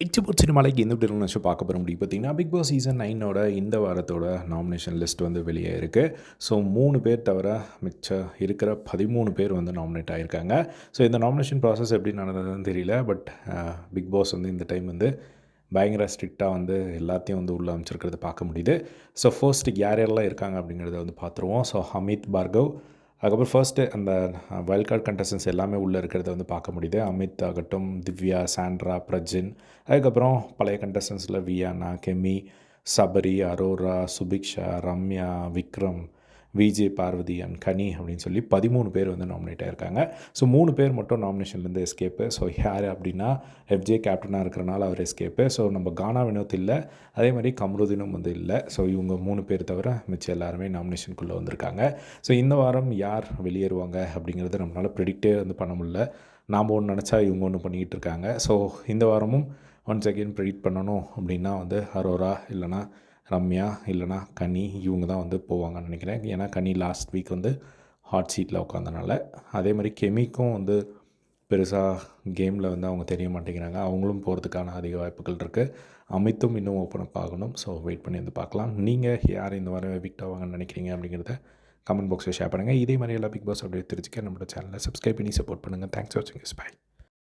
இச்சபோட் சினிமாலைக்கு எந்த விட்டு நினச்சி பார்க்க போகிற முடியும் பார்த்தீங்கன்னா பிக் பாஸ் சீசன் நைனோட இந்த வாரத்தோட நாமினேஷன் லிஸ்ட் வந்து வெளியே இருக்குது ஸோ மூணு பேர் தவிர மிச்ச இருக்கிற பதிமூணு பேர் வந்து நாமினேட் ஆகியிருக்காங்க ஸோ இந்த நாமினேஷன் ப்ராசஸ் எப்படி நடந்ததுன்னு தெரியல பட் பிக் பாஸ் வந்து இந்த டைம் வந்து பயங்கர ஸ்ட்ரிக்டாக வந்து எல்லாத்தையும் வந்து உள்ள அமைச்சிருக்கிறத பார்க்க முடியுது. ஸோ ஃபர்ஸ்ட் யார் யாரெல்லாம் இருக்காங்க அப்படிங்கிறத வந்து பார்த்துருவோம். ஸோ ஹமித் பார்கவ் அதுக்கப்புறம் ஃபர்ஸ்ட்டு அந்த வைல்ட் கார்டு கண்டஸ்டன்ஸ் எல்லாமே உள்ளே இருக்கிறத வந்து பார்க்க முடியுது. அமித் ஆகட்டும் திவ்யா சாண்ட்ரா பிரஜின். அதுக்கப்புறம் பழைய கண்டஸ்டன்ஸில் Viyana Kemy Sabari Aurora Subiksha Ramya Vikram VJ Parvathi and Kani அப்படின்னு சொல்லி பதிமூணு பேர் வந்து நாமினேட் ஆயிருக்காங்க. ஸோ மூணு பேர் மட்டும் நாமினேஷன்லேருந்து எஸ்கேப்பு ஸோ யார் அப்படின்னா எஃப்ஜே கேப்டனாக இருக்கிறனால அவர் எஸ்கேப்பு ஸோ நம்ம கானா வினோத் இல்லை. அதே மாதிரி கம்ருதீனும் வந்து இல்லை. ஸோ இவங்க மூணு பேர் தவிர மிச்சம் எல்லாருமே நாமினேஷனுக்குள்ளே வந்திருக்காங்க. ஸோ இந்த வாரம் யார் வெளியேறுவாங்க அப்படிங்கிறத நம்மளால் ப்ரெடிக்டே வந்து பண்ண முடியல. நாம் ஒன்று நினச்சா இவங்க ஒன்று பண்ணிக்கிட்டு இருக்காங்க. ஸோ இந்த வாரமும் ஒன்ஸ் அகெயின் ப்ரெடிக்ட் பண்ணணும் அப்படின்னா வந்து அரோரா இல்லைனா ரம்யா இல்லைனா கனி இவங்க தான் வந்து போவாங்கன்னு நினைக்கிறேன். ஏன்னா கனி லாஸ்ட் வீக் வந்து ஹாட் சீட்டில் உட்காந்தனால அதே மாதிரி கெமிக்கும் வந்து பெருசாக கேமில் வந்து அவங்க தெரிய மாட்டேங்கிறாங்க. அவங்களும் போகிறதுக்கான அதிக வாய்ப்புகள் இருக்குது அமித்தும் இன்னும் ஓப்பன் அப் ஆகணும். ஸோ வெயிட் பண்ணி வந்து பார்க்கலாம். நீங்கள் யார் இந்த வாரம் எவிக்ட் ஆவாங்கன்னு நினைக்கிறீங்க அப்படிங்கிறத கமெண்ட் பாக்ஸில் ஷேர் பண்ணுங்கள் இதே மாதிரி எல்லா பிக் பாஸ் அப்படியே தெரிஞ்சுக்க நம்மளோட சேனலை சப்ஸ்கிரைப் பண்ணி சப்போர்ட் பண்ணுங்கள் தேங்க்ஸ் ஃபார் வாட்சிங் பை